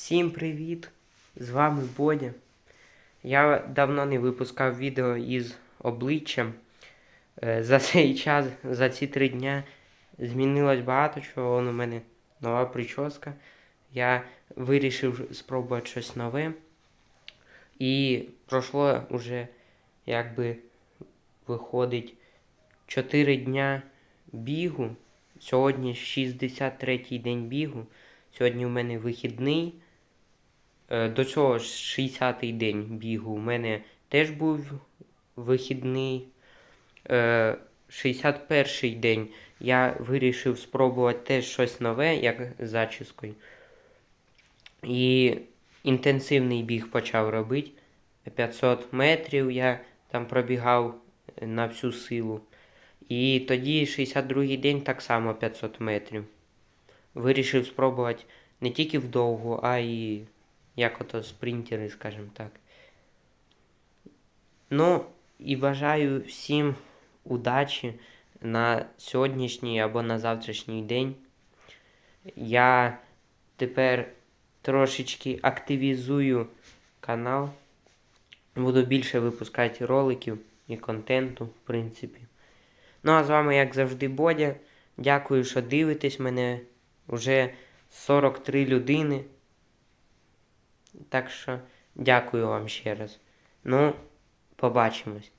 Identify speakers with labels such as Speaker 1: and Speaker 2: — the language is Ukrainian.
Speaker 1: Всім привіт! З вами Бодя. Я давно не випускав відео із обличчям. Е, За цей час, за ці три дня змінилось багато чого. Вон у мене нова прическа. Я вирішив спробувати щось нове. І пройшло вже, якби виходить, 4 дня бігу. Сьогодні 63-й день бігу. Сьогодні у мене вихідний. Е, До цього 60-й день бігу. У мене теж був вихідний. Е, 61-й день я вирішив спробувати теж щось нове, як з зачіскою. І інтенсивний біг почав робити. 500 метрів я там пробігав на всю силу. І тоді 62-й день так само 500 метрів. Вирішив спробувати не тільки вдовго, а й як ото спринтери, скажімо так. Ну, і бажаю всім удачі на сьогоднішній або на завтрашній день. Я тепер трошечки активізую канал. Буду більше випускати роликів і контенту, в принципі. Ну а з вами, як завжди, Бодя. Дякую, що дивитесь мене. Уже 43 людини. Так що дякую вам ще раз. Ну, побачимось.